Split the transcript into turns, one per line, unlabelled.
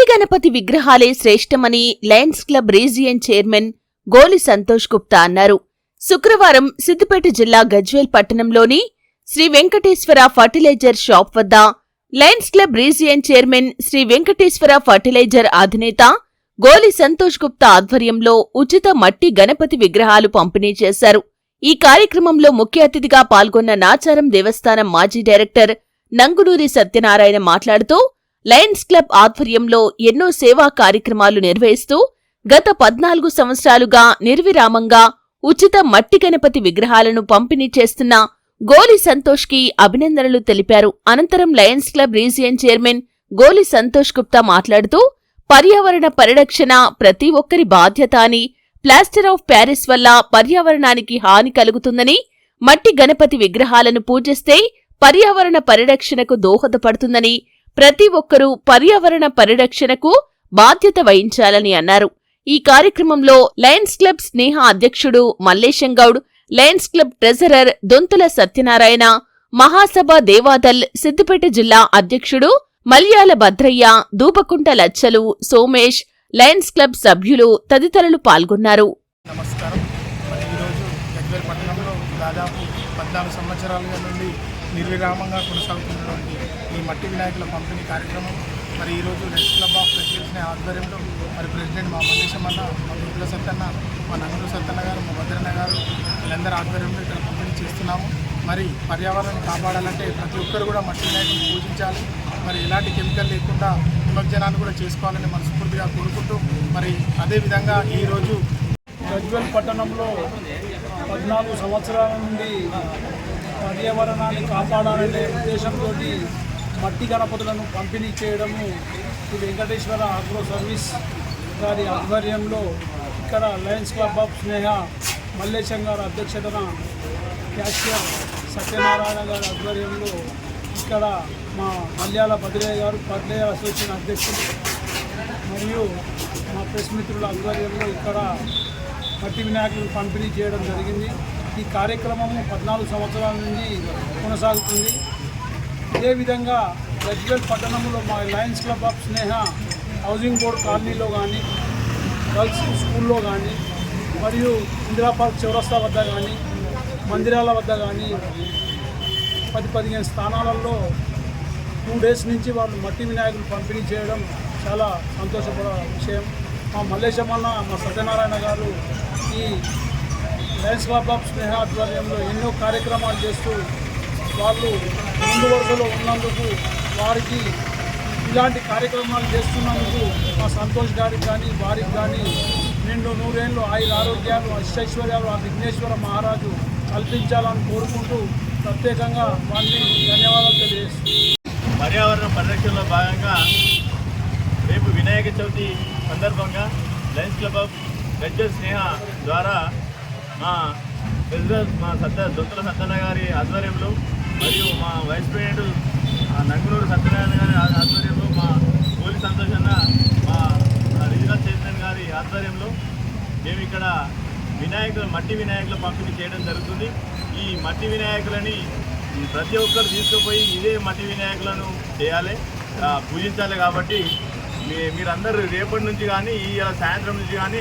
మట్టి గణపతి విగ్రహాలే శ్రేష్టమని Lions club region chairman Goli Santosh Gupta అన్నారు. శుక్రవారం సిద్దిపేట జిల్లా గజ్వేల్ పట్టణంలోని శ్రీ వెంకటేశ్వర ఫర్టిలైజర్ షాప్ వద్ద Lions Club region chairman Sri Venkateswara fertiliser అధినేత గోలి సంతోష్ గుప్తా ఆధ్వర్యంలో ఉచిత మట్టి గణపతి విగ్రహాలు పంపిణీ చేశారు. ఈ కార్యక్రమంలో ముఖ్య అతిథిగా పాల్గొన్న నాచారం దేవస్థానం మాజీ డైరెక్టర్ నంగునూరి సత్యనారాయణ మాట్లాడుతూ లయన్స్ క్లబ్ ఆధ్వర్యంలో ఎన్నో సేవా కార్యక్రమాలు నిర్వహిస్తూ గత పద్నాలుగు సంవత్సరాలుగా నిర్విరామంగా ఉచిత మట్టి గణపతి విగ్రహాలను పంపిణీ చేస్తున్న గోలి సంతోష్కి అభినందనలు తెలిపారు. అనంతరం Lions club region chairman Goli Santosh Gupta మాట్లాడుతూ పర్యావరణ పరిరక్షణ ప్రతి ఒక్కరి బాధ్యత అని ప్లాస్టర్ ఆఫ్ ప్యారిస్ వల్ల పర్యావరణానికి హాని కలుగుతుందని మట్టి గణపతి విగ్రహాలను పూజిస్తే పర్యావరణ పరిరక్షణకు దోహదపడుతుందని ప్రతి ఒక్కరూ పర్యావరణ పరిరక్షణకు బాధ్యత వహించాలని అన్నారు. ఈ కార్యక్రమంలో లయన్స్ క్లబ్ స్నేహ అధ్యక్షుడు Mallesham Goud Lions Club treasurer Donthula Satyanarayana మహాసభ దేవాదల్ సిద్దిపేట జిల్లా అధ్యక్షుడు మల్యాల భద్రయ్య దూపకుంట లచ్చలు సోమేష్ లయన్స్ క్లబ్ సభ్యులు తదితరులు పాల్గొన్నారు.
నమస్కారం. మరి ఈరోజు గజ్వేల్ పట్టణంలో దాదాపు పద్నాలుగు సంవత్సరాలుగా నుండి నిర్విరామంగా కొనసాగుతున్నటువంటి ఈ మట్టి వినాయకుల పంపిణీ కార్యక్రమం. మరి ఈరోజు రెడ్ క్లబ్ ఆఫ్ ప్రెసిడెంట్స్ని ఆధ్వర్యంలో మరి ప్రెసిడెంట్ మా మల్లేశం అన్న మా దుర్గుల సత్తన్న మా నంగులు సత్తన్న గారు మా భద్రన్న గారు వీళ్ళందరూ ఆధ్వర్యంలో ఇక్కడ పంపిణీ చేస్తున్నాము. మరి పర్యావరణాన్ని కాపాడాలంటే ప్రతి ఒక్కరు కూడా మట్టి వినాయకుని పూజించాలి. మరి ఎలాంటి కెమికల్ లేకుండా నిమజ్జనాన్ని కూడా చేసుకోవాలని మనస్ఫూర్తిగా కోరుకుంటూ మరి అదేవిధంగా ఈరోజు
గజ్వెల్ పట్టణంలో పద్నాలుగు సంవత్సరాల నుండి పర్యావరణాన్ని కాపాడాలనే ఉద్దేశంతో మట్టి గణపతులను పంపిణీ చేయడము శ్రీ వెంకటేశ్వర అగ్రో సర్వీస్ గారి ఆధ్వర్యంలో ఇక్కడ Lions Club of Sneha Mallesham గారి అధ్యక్షతన క్యాషియర్ సత్యనారాయణ గారి ఆధ్వర్యంలో ఇక్కడ మా మల్యాల భద్రయ్య గారు భద్రయ్య అసోసియేషన్ అధ్యక్షులు మరియు మా ప్రెస్ మిత్రుల ఆధ్వర్యంలో ఇక్కడ మట్టి వినాయకులను పంపిణీ చేయడం జరిగింది. ఈ కార్యక్రమము పద్నాలుగు సంవత్సరాల నుండి కొనసాగుతుంది. అదేవిధంగా గజ్వేల్ పట్టణంలో మా Lions Club of Sneha housing board కాలనీలో కానీ గర్ల్స్ స్కూల్లో కానీ మరియు ఇందిరా పార్క్ చౌరస్తా వద్ద కానీ మందిరాల వద్ద కానీ పది పదిహేను స్థానాలలో టూ డేస్ నుంచి వాళ్ళు మట్టి వినాయకులు పంపిణీ చేయడం చాలా సంతోషపడ విషయం. మా మల్లేశమన్న మా సత్యనారాయణ గారు ఈ లయన్స్ క్లబ్ ఆఫ్ స్నేహ ఆధ్వర్యంలో ఎన్నో కార్యక్రమాలు చేస్తూ వాళ్ళు ముందు వరుసలో ఉన్నందుకు వారికి ఇలాంటి కార్యక్రమాలు చేస్తున్నందుకు మా సంతోష్ గారికి కానీ వారికి కానీ నిండు నూరేళ్ళు ఆయుర ఆరోగ్యాలు అష్టైశ్వర్యాలు ఆ విఘ్నేశ్వర మహారాజు కల్పించాలని కోరుకుంటూ ప్రత్యేకంగా వారిని ధన్యవాదాలు తెలియజేస్తున్నాను.
పర్యావరణ పరిరక్షణలో భాగంగా రేపు వినాయక చవితి సందర్భంగా Lions club of Gajwel Sneha ద్వారా మా ప్రెసిడెంట్ మా సత్య దొంతుల సత్తన్న గారి ఆధ్వర్యంలో మరియు మా వైస్ ప్రెసిడెంట్ ఆ నంగునూరు సత్యనారాయణ గారి ఆధ్వర్యంలో మా పోలీస్ సంతోషన్న మా రిజినల్ చైర్మన్ గారి ఆధ్వర్యంలో మేము ఇక్కడ వినాయకులు మట్టి వినాయకుల పంపిణీ చేయడం జరుగుతుంది. ఈ మట్టి వినాయకులని ప్రతి ఒక్కరు తీసుకుపోయి ఇదే మట్టి వినాయకులను చేయాలి పూజించాలి కాబట్టి మీ- మీరందరూ రేపటి నుంచి కానీ ఈ సాయంత్రం నుంచి కానీ